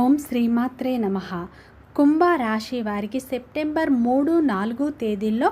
ఓం శ్రీమాత్రే నమ. కుంభరాశి వారికి సెప్టెంబర్ మూడు నాలుగు తేదీల్లో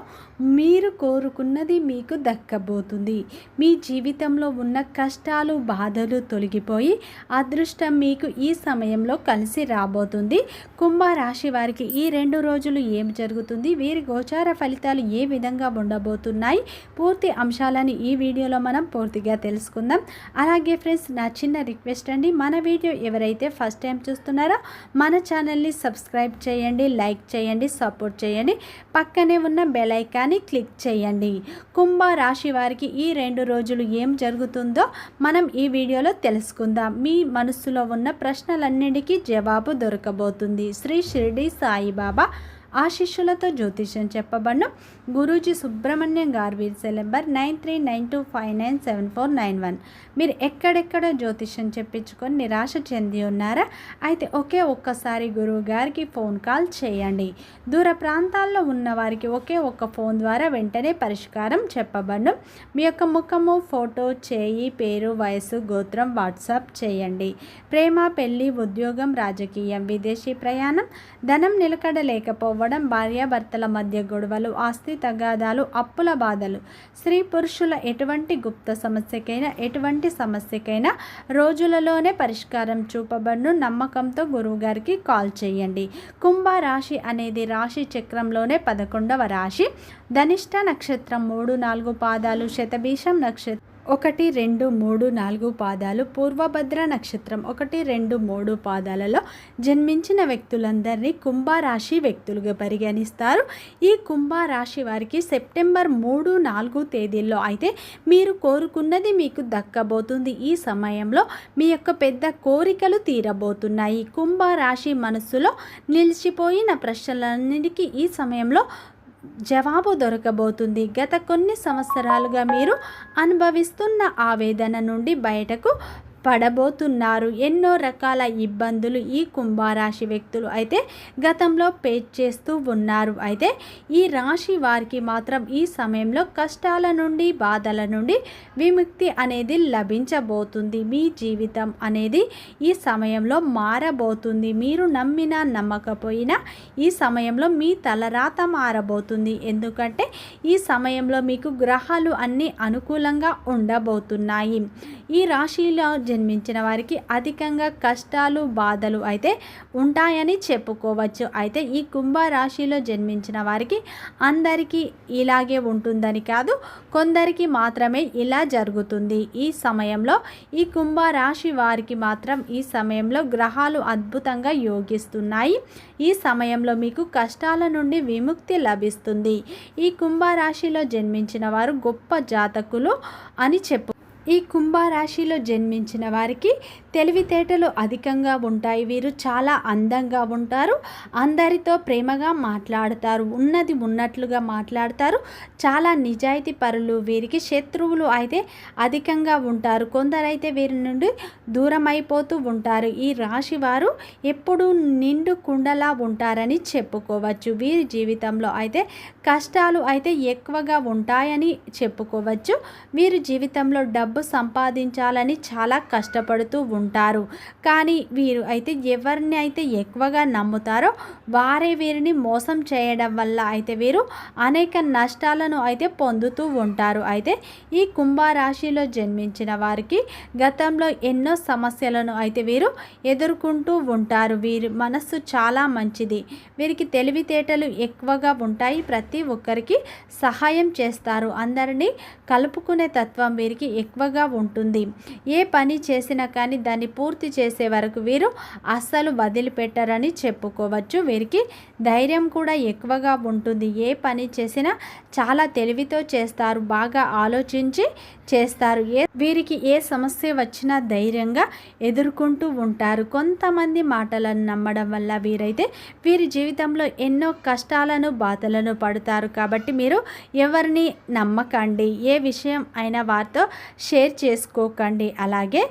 మీరు కోరుకున్నది మీకు దక్కబోతుంది. మీ జీవితంలో ఉన్న కష్టాలు బాధలు తొలగిపోయి అదృష్టం మీకు ఈ సమయంలో కలిసి రాబోతుంది. కుంభరాశి వారికి ఈ రెండు రోజులు ఏం జరుగుతుంది? వీరి గోచార ఫలితాలు ఏ విధంగా ఉండబోతున్నాయి? పూర్తి అంశాలని ఈ వీడియోలో మనం పూర్తిగా తెలుసుకుందాం. అలాగే ఫ్రెండ్స్ నా చిన్న రిక్వెస్ట్ అండి మన వీడియో ఎవరైతే ఫస్ట్ టైం చూస్తున్నారో మన ఛానల్ని సబ్స్క్రైబ్ చేయండి లైక్ చేయండి సపోర్ట్ చేయండి. పక్కనే ఉన్న బెల్ ఐకాన్ని క్లిక్ చేయండి. కుంభ రాశి వారికి ఈ రెండు రోజులు ఏం జరుగుతుందో మనం ఈ వీడియోలో తెలుసుకుందాం. మీ మనసులో ఉన్న ప్రశ్నలన్నిటికీ జవాబు దొరకబోతుంది. శ్రీ షిరిడి సాయిబాబా ఆశిష్యులతో జ్యోతిష్యం చెప్పబడిన. గురూజీ సుబ్రహ్మణ్యం గారు cell number nine three nine two five nine seven four nine one. మీరు ఎక్కడెక్కడ జ్యోతిష్యం చెప్పించుకొని నిరాశ చెంది ఉన్నారా? అయితే ఒకే ఒక్కసారి గురువు గారికి ఫోన్ కాల్ చేయండి. దూర ప్రాంతాల్లో ఉన్న వారికి ఒకే ఒక్క ఫోన్ ద్వారా వెంటనే పరిష్కారం చెప్పబడను. మీ యొక్క ముఖము ఫోటో చేయి పేరు వయసు గోత్రం వాట్సాప్ చేయండి. ప్రేమ పెళ్ళి ఉద్యోగం రాజకీయం విదేశీ ప్రయాణం ధనం నిలకడ లేకపోవడం భార్యాభర్తల మధ్య గొడవలు ఆస్తి తగాదాలు అప్పుల బాధలు. స్త్రీ పురుషుల ఎటువంటి గుప్త సమస్యకైనా ఎటువంటి సమస్యకైనా రోజులలోనే పరిష్కారం చూపబడును నమ్మకంతో గురువుగారికి కాల్ చేయండి. కుంభ రాశి అనేది రాశి చక్రంలోనే పదకొండవ రాశి. ధనిష్ట నక్షత్రం మూడు నాలుగు పాదాలు శతభీషం నక్షత్రం ఒకటి రెండు మూడు నాలుగు పాదాలు పూర్వభద్ర నక్షత్రం. ఒకటి రెండు మూడు పాదాలలో జన్మించిన వ్యక్తులందరినీ కుంభరాశి వ్యక్తులుగా పరిగణిస్తారు. ఈ కుంభరాశి వారికి సెప్టెంబర్ మూడు నాలుగు తేదీల్లో అయితే మీరు కోరుకున్నది మీకు దక్కబోతుంది. ఈ సమయంలో మీ యొక్క పెద్ద కోరికలు తీరబోతున్నాయి. కుంభరాశి మనస్సులో నిలిచిపోయిన ప్రశ్నలన్నిటికీ ఈ సమయంలో జవాబు దొరకబోతుంది. గత కొన్ని సంవత్సరాలుగా మీరు అనుభవిస్తున్న ఆవేదన నుండి బయటకు పడబోతున్నారు. ఎన్నో రకాల ఇబ్బందులు ఈ కుంభారాశి వ్యక్తులు అయితే గతంలో పే చేస్తూ ఉన్నారు. అయితే ఈ రాశి వారికి మాత్రం ఈ సమయంలో కష్టాల నుండి బాధల నుండి విముక్తి అనేది లభించబోతుంది. మీ జీవితం అనేది ఈ సమయంలో మారబోతుంది. మీరు నమ్మినా నమ్మకపోయినా ఈ సమయంలో మీ తలరాత మారబోతుంది. ఎందుకంటే ఈ సమయంలో మీకు గ్రహాలు అన్నీ అనుకూలంగా ఉండబోతున్నాయి. ఈ రాశిలో జన్మించిన వారికి అధికంగా కష్టాలు బాధలు అయితే ఉంటాయని చెప్పుకోవచ్చు. అయితే ఈ కుంభ రాశిలో జన్మించిన వారికి అందరికీ ఇలాగే ఉంటుందని కాదు కొందరికి మాత్రమే ఇలా జరుగుతుంది. ఈ సమయంలో ఈ కుంభ రాశి వారికి మాత్రం ఈ సమయంలో గ్రహాలు అద్భుతంగా యోగిస్తున్నాయి. ఈ సమయంలో మీకు కష్టాల నుండి విముక్తి లభిస్తుంది. ఈ కుంభరాశిలో జన్మించిన వారు గొప్ప జాతకులు అని చెప్పు ఈ కుంభరాశిలో జన్మించిన వారికి తెలివితేటలు అధికంగా ఉంటాయి. వీరు చాలా అందంగా ఉంటారు. అందరితో ప్రేమగా మాట్లాడతారు. ఉన్నది ఉన్నట్లుగా మాట్లాడతారు. చాలా నిజాయితీ పరులు వీరికి. శత్రువులు అయితే అధికంగా ఉంటారు. కొందరైతే వీరి నుండి దూరం అయిపోతూ ఉంటారు. ఈ రాశి వారు ఎప్పుడూ నిండు కుండలా ఉంటారని చెప్పుకోవచ్చు. వీరి జీవితంలో అయితే కష్టాలు అయితే ఎక్కువగా ఉంటాయని చెప్పుకోవచ్చు. వీరి జీవితంలో డబ్బు డబ్బు సంపాదించాలని చాలా కష్టపడుతూ ఉంటారు. కానీ వీరు అయితే ఎవరిని అయితే ఎక్కువగా నమ్ముతారో వారే వీరిని మోసం చేయడం వల్ల అయితే వీరు అనేక నష్టాలను అయితే పొందుతూ ఉంటారు. అయితే ఈ కుంభరాశిలో జన్మించిన వారికి గతంలో ఎన్నో సమస్యలను అయితే వీరు ఎదుర్కొంటూ ఉంటారు. వీరి మనస్సు చాలా మంచిది. వీరికి తెలివితేటలు ఎక్కువగా ఉంటాయి. ప్రతి ఒక్కరికి సహాయం చేస్తారు. అందరినీ కలుపుకునే తత్వం వీరికి ఎక్కువ ఎక్కువగా ఉంటుంది. ఏ పని చేసినా కానీ దాన్ని పూర్తి చేసే వరకు వీరు అస్సలు వదిలిపెట్టరని చెప్పుకోవచ్చు. వీరికి ధైర్యం కూడా ఎక్కువగా ఉంటుంది. ఏ పని చేసినా చాలా తెలివితో చేస్తారు. బాగా ఆలోచించి చేస్తారు. ఏ వీరికి ఏ సమస్య వచ్చినా ధైర్యంగా ఎదుర్కొంటూ ఉంటారు. కొంతమంది మాటలను నమ్మడం వల్ల వీరైతే వీరి జీవితంలో ఎన్నో కష్టాలను బాధలను పడతారు. కాబట్టి మీరు ఎవరిని నమ్మకండి. ఏ విషయం అయినా వారితో షేర్ చేసుకోకండి. అలాగే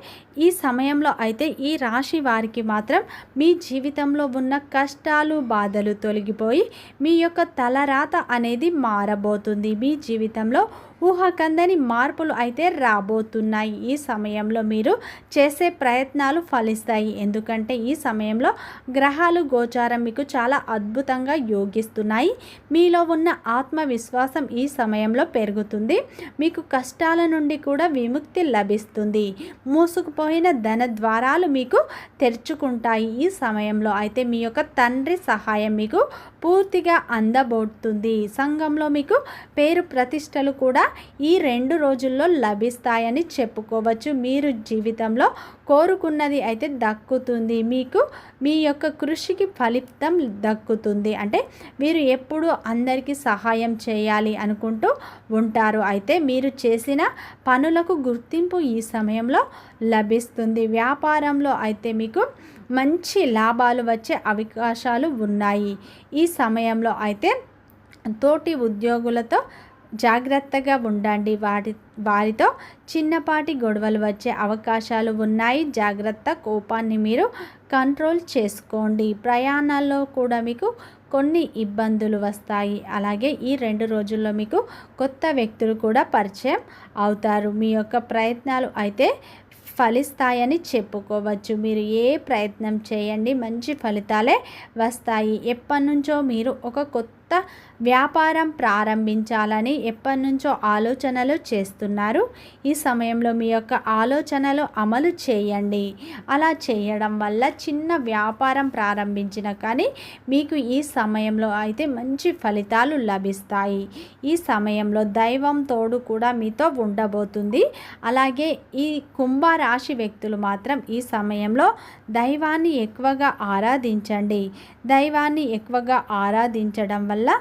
ఈ సమయంలో అయితే ఈ రాశి వారికి మాత్రం మీ జీవితంలో ఉన్న కష్టాలు బాధలు తొలగిపోయి మీ యొక్క తలరాత అనేది మారబోతుంది. మీ జీవితంలో ఊహకందని మార్పులు అయితే రాబోతున్నాయి. ఈ సమయంలో మీరు చేసే ప్రయత్నాలు ఫలిస్తాయి. ఎందుకంటే ఈ సమయంలో గ్రహాలు గోచారం మీకు చాలా అద్భుతంగా యోగిస్తున్నాయి. మీలో ఉన్న ఆత్మవిశ్వాసం ఈ సమయంలో పెరుగుతుంది. మీకు కష్టాల నుండి కూడా విముక్తి లభిస్తుంది. మూసుకుపోయిన ధన ద్వారాలు మీకు తెరుచుకుంటాయి. ఈ సమయంలో అయితే మీ యొక్క తండ్రి సహాయం మీకు పూర్తిగా అందబోతుంది. సంఘంలో మీకు పేరు ప్రతిష్టలు కూడా ఈ రెండు రోజుల్లో లభిస్తాయని చెప్పుకోవచ్చు. మీరు జీవితంలో కోరుకున్నది అయితే దక్కుతుంది. మీకు మీ యొక్క కృషికి ఫలితం దక్కుతుంది. అంటే మీరు ఎప్పుడు అందరికీ సహాయం చేయాలి అనుకుంటూ ఉంటారు. అయితే మీరు చేసిన పనులకు గుర్తింపు ఈ సమయంలో లభిస్తుంది. వ్యాపారంలో అయితే మీకు మంచి లాభాలు వచ్చే అవకాశాలు ఉన్నాయి. ఈ సమయంలో అయితే తోటి ఉద్యోగులతో జాగ్రత్తగా ఉండండి. వాటి వారితో చిన్నపాటి గొడవలు వచ్చే అవకాశాలు ఉన్నాయి. జాగ్రత్త కోపాన్ని మీరు కంట్రోల్ చేసుకోండి. ప్రయాణాల్లో కూడా మీకు కొన్ని ఇబ్బందులు వస్తాయి. అలాగే ఈ రెండు రోజుల్లో మీకు కొత్త వ్యక్తులు కూడా పరిచయం అవుతారు. మీ యొక్క ప్రయత్నాలు అయితే ఫలిస్తాయని చెప్పుకోవచ్చు. మీరు ఏ ప్రయత్నం చేయండి మంచి ఫలితాలే వస్తాయి. ఎప్పటి నుంచో మీరు ఒక కొత్త కొత్త వ్యాపారం ప్రారంభించాలని ఎప్పటి నుంచో ఆలోచనలు చేస్తున్నారు. ఈ సమయంలో మీ యొక్క ఆలోచనలు అమలు చేయండి. అలా చేయడం వల్ల చిన్న వ్యాపారం ప్రారంభించిన కానీ మీకు ఈ సమయంలో అయితే మంచి ఫలితాలు లభిస్తాయి. ఈ సమయంలో దైవం తోడు కూడా మీతో ఉండబోతుంది. అలాగే ఈ కుంభరాశి వ్యక్తులు మాత్రం ఈ సమయంలో దైవాన్ని ఎక్కువగా ఆరాధించండి. దైవాన్ని ఎక్కువగా ఆరాధించడం వల్ల వల్ల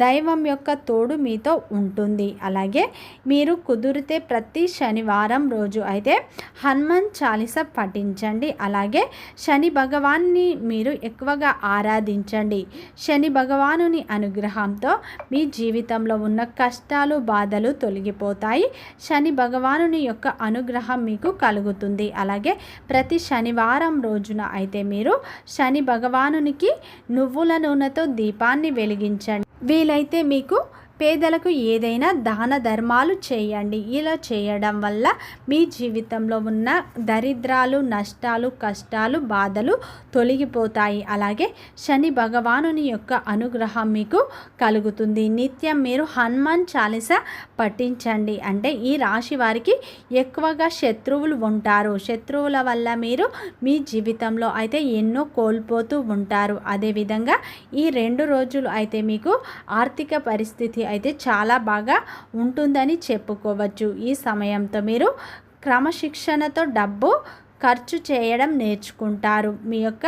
దైవం యొక్క తోడు మీతో ఉంటుంది. అలాగే మీరు కుదిరితే ప్రతి శనివారం రోజు అయితే హనుమాన్ చాలీస పఠించండి. అలాగే శని భగవాన్ని మీరు ఎక్కువగా ఆరాధించండి. శని భగవానుని అనుగ్రహంతో మీ జీవితంలో ఉన్న కష్టాలు బాధలు తొలగిపోతాయి. శని భగవానుని యొక్క అనుగ్రహం మీకు కలుగుతుంది. అలాగే ప్రతి శనివారం రోజున అయితే మీరు శని భగవానునికి నువ్వుల నూనెతో దీపాన్ని వెలిగించండి వీలైతే మీకు పేదలకు ఏదైనా దాన ధర్మాలు చేయండి. ఇలా చేయడం వల్ల మీ జీవితంలో ఉన్న దరిద్రాలు నష్టాలు కష్టాలు బాధలు తొలగిపోతాయి. అలాగే శని భగవానుని యొక్క అనుగ్రహం మీకు కలుగుతుంది. నిత్యం మీరు హనుమాన్ చాలీస పఠించండి. అంటే ఈ రాశి వారికి ఎక్కువగా శత్రువులు ఉంటారు. శత్రువుల వల్ల మీరు మీ జీవితంలో అయితే ఎన్నో కోల్పోతూ ఉంటారు. అదేవిధంగా ఈ రెండు రోజులు అయితే మీకు ఆర్థిక పరిస్థితి అయితే చాలా బాగా ఉంటుందని చెప్పుకోవచ్చు. ఈ సమయంతో మీరు క్రమశిక్షణతో డబ్బు ఖర్చు చేయడం నేర్చుకుంటారు. మీ యొక్క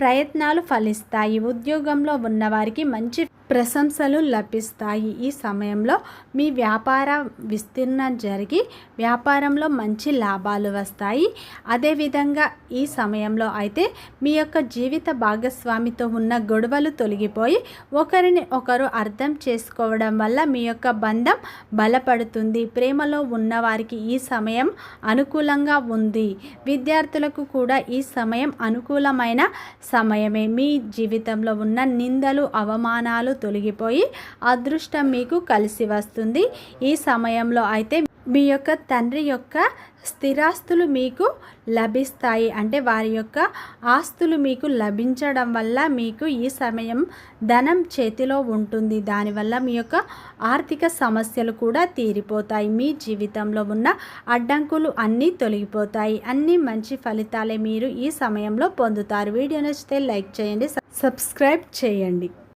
ప్రయత్నాలు ఫలిస్తాయి. ఉద్యోగంలో ఉన్నవారికి మంచి ప్రశంసలు లభిస్తాయి. ఈ సమయంలో మీ వ్యాపార విస్తీర్ణం జరిగి వ్యాపారంలో మంచి లాభాలు వస్తాయి. అదేవిధంగా ఈ సమయంలో అయితే మీ యొక్క జీవిత భాగస్వామితో ఉన్న గొడవలు తొలగిపోయి ఒకరిని ఒకరు అర్థం చేసుకోవడం వల్ల మీ యొక్క బంధం బలపడుతుంది. ప్రేమలో ఉన్నవారికి ఈ సమయం అనుకూలంగా ఉంది. విద్యార్థులకు కూడా ఈ సమయం అనుకూలమైన సమయమే. మీ జీవితంలో ఉన్న నిందలు అవమానాలు తొలగిపోయి అదృష్టం మీకు కలిసి వస్తుంది. ఈ సమయంలో అయితే మీ యొక్క తండ్రి యొక్క స్థిరాస్తులు మీకు లభిస్తాయి. అంటే వారి యొక్క ఆస్తులు మీకు లభించడం వల్ల మీకు ఈ సమయం ధనం చేతిలో ఉంటుంది. దానివల్ల మీ యొక్క ఆర్థిక సమస్యలు కూడా తీరిపోతాయి. మీ జీవితంలో ఉన్న అడ్డంకులు అన్నీ తొలగిపోతాయి. అన్ని మంచి ఫలితాలే మీరు ఈ సమయంలో పొందుతారు. వీడియో నచ్చితే లైక్ చేయండి సబ్స్క్రైబ్ చేయండి.